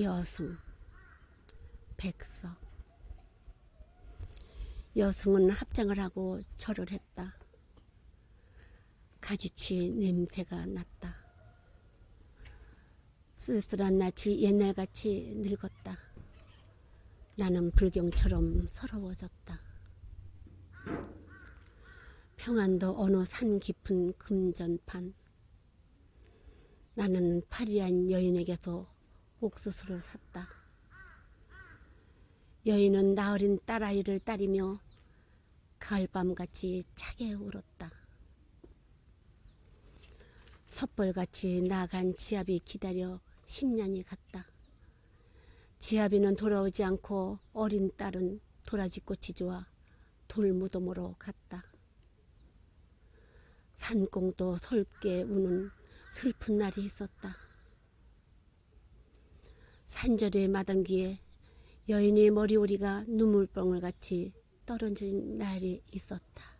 여승, 백석. 여승은 합장을 하고 절을 했다. 가지치 냄새가 났다. 쓸쓸한 낯이 옛날같이 늙었다. 나는 불경처럼 서러워졌다. 평안도 어느 산 깊은 금전판. 나는 파리한 여인에게서 옥수수를 샀다. 여인은 나으린 딸아이를 따리며 가을밤같이 차게 울었다. 섣벌같이 나간 지압이 기다려 10년이 갔다. 지압이는 돌아오지 않고 어린 딸은 도라지꽃이 좋아 돌무덤으로 갔다. 산꽁도 설게 우는 슬픈 날이 있었다. 산절의 마당기에 여인의 머리오리가 눈물방울 같이 떨어진 날이 있었다.